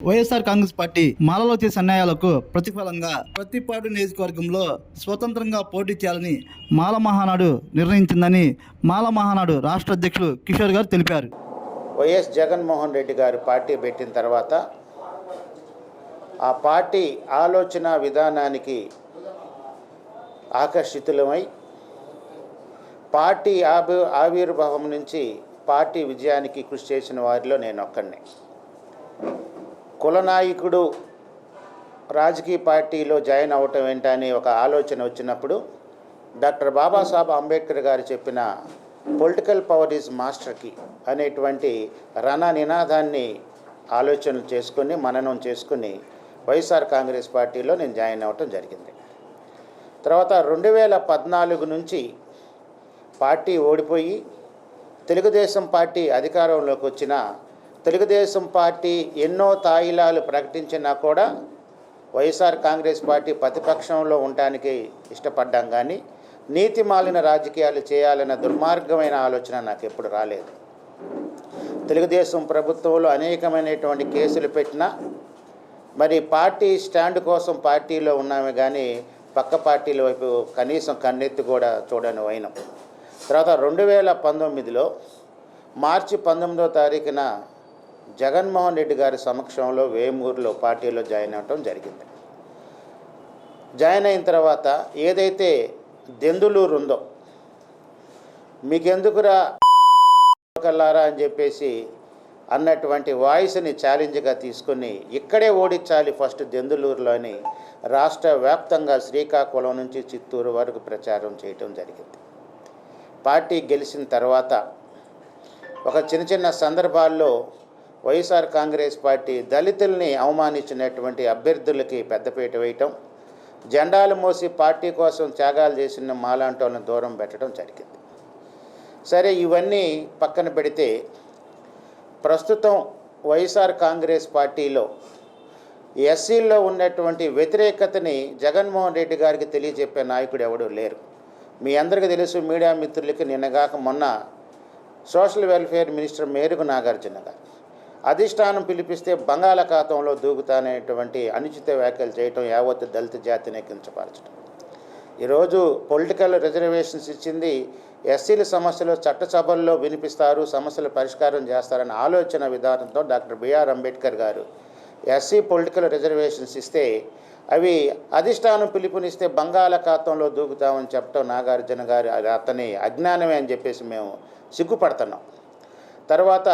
YSR Congress party మాలలో చేసే అన్యాయాలకు ప్రతిఫలంగా ప్రతిపాడు నియోజకవర్గంలో స్వతంత్రంగా పోటీ చేయాలని మాల మహానాడు నిర్ణయించిందని మాల మహానాడు రాష్ట్ర అధ్యక్షులు కిషోర్ గారు తెలిపారు. వైఎస్ జగన్మోహన్ రెడ్డి గారు పార్టీ పెట్టిన తర్వాత ఆ పార్టీ ఆలోచన విధానానికి ఆకర్షితులమై పార్టీ ఆవి ఆవిర్భావం నుంచి పార్టీ విజయానికి కృషి చేసిన వారిలో నేను ఒక్కడిని. కులనాయకుడు రాజకీయ పార్టీలో జాయిన్ అవ్వటం ఏంటని ఒక ఆలోచన వచ్చినప్పుడు డాక్టర్ బాబాసాహెబ్ అంబేద్కర్ గారు చెప్పిన పొలిటికల్ పవర్ ఈజ్ మాస్టర్కి అనేటువంటి రణ నినాదాన్ని ఆలోచనలు చేసుకుని మననం చేసుకుని వైఎస్ఆర్ కాంగ్రెస్ పార్టీలో నేను జాయిన్ అవ్వటం జరిగింది. తర్వాత రెండు వేల పద్నాలుగు నుంచి పార్టీ ఓడిపోయి తెలుగుదేశం పార్టీ అధికారంలోకి వచ్చిన తెలుగుదేశం పార్టీ ఎన్నో తాయిలాలు ప్రకటించినా కూడా వైఎస్ఆర్ కాంగ్రెస్ పార్టీ ప్రతిపక్షంలో ఉండడానికి ఇష్టపడ్డాం కానీ నీతి మాలిన రాజకీయాలు చేయాలన్న దుర్మార్గమైన ఆలోచన నాకు ఎప్పుడు రాలేదు. తెలుగుదేశం ప్రభుత్వంలో అనేకమైనటువంటి కేసులు పెట్టినా మరి పార్టీ స్టాండ్ కోసం పార్టీలో ఉన్నామే కానీ పక్క పార్టీల వైపు కనీసం కన్నెత్తి కూడా చూడని వైనం. తర్వాత రెండు వేల పంతొమ్మిదిలో మార్చి పంతొమ్మిదో తారీఖున జగన్మోహన్ రెడ్డి గారి సమక్షంలో వేమూరులో పార్టీలో జాయిన్ అవటం జరిగింది. జాయిన్ అయిన తర్వాత ఏదైతే దెందులూరు ఉందో మీకెందుకురా కల్లారా అని చెప్పేసి అన్నటువంటి వాయిస్ని ఛాలెంజ్గా తీసుకుని ఇక్కడే ఓడించాలి ఫస్ట్ దెందులూరులోని రాష్ట్ర వ్యాప్తంగా శ్రీకాకుళం నుంచి చిత్తూరు వరకు ప్రచారం చేయటం జరిగింది. పార్టీ గెలిచిన తర్వాత ఒక చిన్న చిన్న సందర్భాల్లో వైఎస్ఆర్ కాంగ్రెస్ పార్టీ దళితుల్ని అవమానించినటువంటి అభ్యర్థులకి పెద్దపీట వేయటం జెండాలు మోసి పార్టీ కోసం త్యాగాలు చేసిన మాలాంటోళ్ళని దూరం పెట్టడం జరిగింది. సరే ఇవన్నీ పక్కన పెడితే ప్రస్తుతం వైఎస్ఆర్ కాంగ్రెస్ పార్టీలో ఎస్సీల్లో ఉన్నటువంటి వ్యతిరేకతని జగన్మోహన్ రెడ్డి గారికి తెలియజెప్పే నాయకుడు ఎవడూ లేరు. మీ అందరికీ తెలుసు మీడియా మిత్రులకి నిన్నగాక మొన్న social welfare minister Merugu Nagarjuna గారు. అధిష్టానం పిలిపిస్తే బంగాళాఖాతంలో దూకుతానేటువంటి అనుచిత వ్యాఖ్యలు చేయటం యావత్ దళిత జాతిని కించపరచడం ఈరోజు పొలిటికల్ రిజర్వేషన్స్ ఇచ్చింది ఎస్సీల సమస్యలు చట్టసభల్లో వినిపిస్తారు సమస్యలు పరిష్కారం చేస్తారన్న ఆలోచన విధానంతో డాక్టర్ బిఆర్ అంబేద్కర్ గారు ఎస్సీ పొలిటికల్ రిజర్వేషన్స్ ఇస్తే అవి అధిష్టానం పిలుపునిస్తే బంగాళాఖాతంలో దూకుతామని చెప్పడం నాగార్జున గారు అది అతని అజ్ఞానమే అని చెప్పేసి మేము సిగ్గుపడుతున్నాం. తర్వాత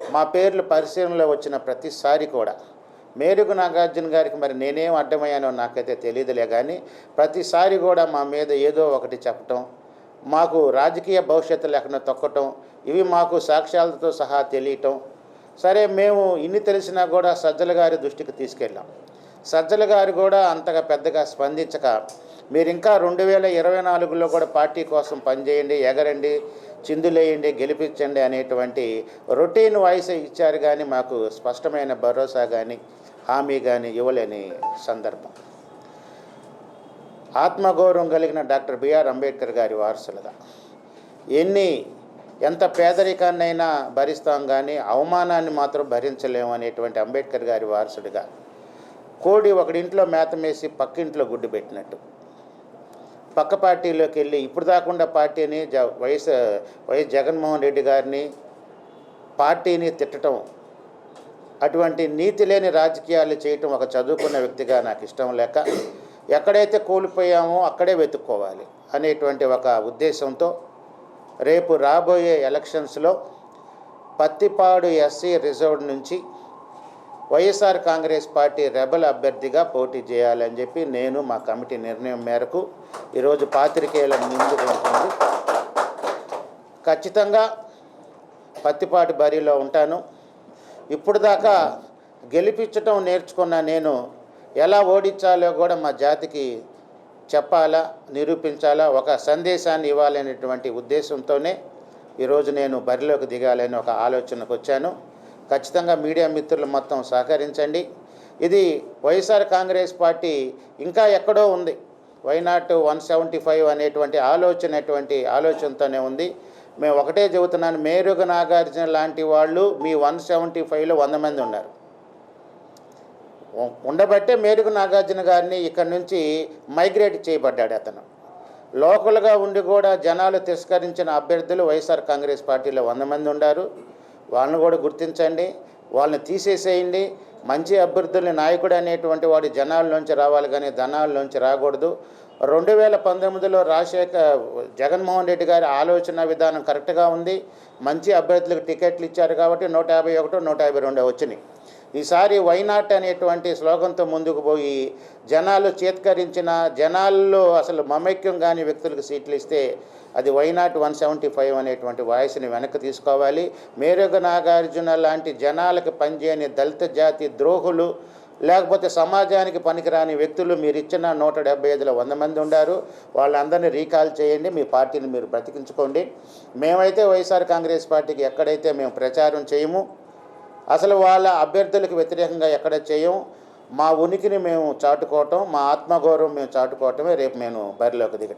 మా పేర్లు పరిశీలనలో వచ్చిన ప్రతిసారి కూడా. మేరుగు నాగార్జున గారికి మరి నేనేం అడ్డమయ్యానో నాకైతే తెలియదులే కానీ ప్రతిసారి కూడా మా మీద ఏదో ఒకటి చెప్పటం మాకు రాజకీయ భవిష్యత్తు లేకుండా తొక్కటం ఇవి మాకు సాక్ష్యాలతో సహా తెలియటం. సరే మేము ఇన్ని తెలిసినా కూడా సజ్జల గారి దృష్టికి తీసుకెళ్ళాం. సజ్జల గారు కూడా అంతగా పెద్దగా స్పందించక మీరు ఇంకా రెండు వేల ఇరవై నాలుగులో కూడా పార్టీ కోసం పనిచేయండి ఎగరండి చిందులేయండి గెలిపించండి అనేటువంటి రొటీన్ వాయిస్ ఇచ్చారు కానీ మాకు స్పష్టమైన భరోసా కానీ హామీ కానీ ఇవ్వలేని సందర్భం. ఆత్మగౌరవం కలిగిన డాక్టర్ బిఆర్ అంబేద్కర్ గారి వారసులుగా ఎన్ని ఎంత పేదరికాన్నైనా భరిస్తాం కానీ అవమానాన్ని మాత్రం భరించలేము అనేటువంటి అంబేద్కర్ గారి వారసుడిగా కోడి ఒకడింట్లో మేతమేసి పక్కింట్లో గుడ్డు పెట్టినట్టు. పక్క పార్టీలోకి వెళ్ళి ఇప్పుడు దాకుండా పార్టీని జ వైఎస్ వైఎస్ జగన్మోహన్ రెడ్డి గారిని పార్టీని తిట్టడం అటువంటి నీతి లేని రాజకీయాలు చేయటం ఒక చదువుకున్న వ్యక్తిగా నాకు ఇష్టం లేక ఎక్కడైతే కోల్పోయామో అక్కడే వెతుక్కోవాలి అనేటువంటి ఒక ఉద్దేశంతో రేపు రాబోయే ఎలక్షన్స్లో పత్తిపాడు ఎస్సీ రిజర్వ్ నుంచి వైఎస్ఆర్ కాంగ్రెస్ పార్టీ రెబల్ అభ్యర్థిగా పోటీ చేయాలని చెప్పి నేను మా కమిటీ నిర్ణయం మేరకు ఈరోజు పాత్రికేయుల ముందు ఉంటుంది ఖచ్చితంగా పత్తిపాటి బరిలో ఉంటాను. ఇప్పుడు దాకా గెలిపించటం నేర్చుకున్న నేను ఎలా ఓడించాలో కూడా మా జాతికి చెప్పాలా నిరూపించాలా ఒక సందేశాన్ని ఇవ్వాలనేటువంటి ఉద్దేశంతోనే ఈరోజు నేను బరిలోకి దిగాలని ఒక ఆలోచనకు వచ్చాను ఖచ్చితంగా మీడియా మిత్రులు మొత్తం సహకరించండి. ఇది వైఎస్ఆర్ కాంగ్రెస్ పార్టీ ఇంకా ఎక్కడో ఉంది. వైనాట్ వన్ సెవెంటీ ఫైవ్ అనేటువంటి ఆలోచన అటువంటి ఆలోచనతోనే ఉంది. మేము ఒకటే చెబుతున్నాను మేరుగ నాగార్జున లాంటి వాళ్ళు మీ వన్ సెవెంటీ ఫైవ్లో వంద మంది ఉన్నారు. ఉండబట్టే మేరుగు నాగార్జున గారిని ఇక్కడి నుంచి మైగ్రేట్ చేయబడ్డాడు అతను. లోకల్గా ఉండి కూడా జనాలు తిరస్కరించిన అభ్యర్థులు వైఎస్ఆర్ కాంగ్రెస్ పార్టీలో వంద మంది ఉన్నారు వాళ్ళని కూడా గుర్తించండి వాళ్ళని తీసేసేయండి. మంచి అభ్యర్థుల్ని నాయకుడు అనేటువంటి వాడు జనాల్లోంచి రావాలి కానీ ధనాల్లోంచి రాకూడదు. రెండు వేల పంతొమ్మిదిలో రాజశేఖర్ జగన్మోహన్ రెడ్డి గారి ఆలోచన విధానం కరెక్ట్గా ఉంది. మంచి అభ్యర్థులకు టికెట్లు ఇచ్చారు కాబట్టి నూట యాభై ఒకటి నూట యాభై రెండు వచ్చినాయి. ఈసారి వైనాట్ అనేటువంటి శ్లోకంతో ముందుకు పోయి జనాలు చేత్కరించిన జనాల్లో అసలు మమైక్యం కాని వ్యక్తులకు సీట్లు ఇస్తే అది వైనాట్ వన్ సెవెంటీ ఫైవ్ అనేటువంటి వాయిస్ని వెనక్కి తీసుకోవాలి. మేరుగ నాగార్జున లాంటి జనాలకు పనిచేయని దళిత జాతి ద్రోహులు లేకపోతే సమాజానికి పనికిరాని వ్యక్తులు మీరు ఇచ్చిన నూట డెబ్బై ఐదులో వంద మంది ఉండారు. వాళ్ళందరినీ రీకాల్ చేయండి మీ పార్టీని మీరు బ్రతికించుకోండి. మేమైతే వైఎస్ఆర్ కాంగ్రెస్ పార్టీకి ఎక్కడైతే మేము ప్రచారం చేయము అసలు వాళ్ళ అభ్యర్థులకు వ్యతిరేకంగా ఎక్కడ చేయం? మా ఉనికిని మేము చాటుకోవటం మా ఆత్మగౌరవం మేము చాటుకోవటమే రేపు నేను బరిలోకి దిగటం.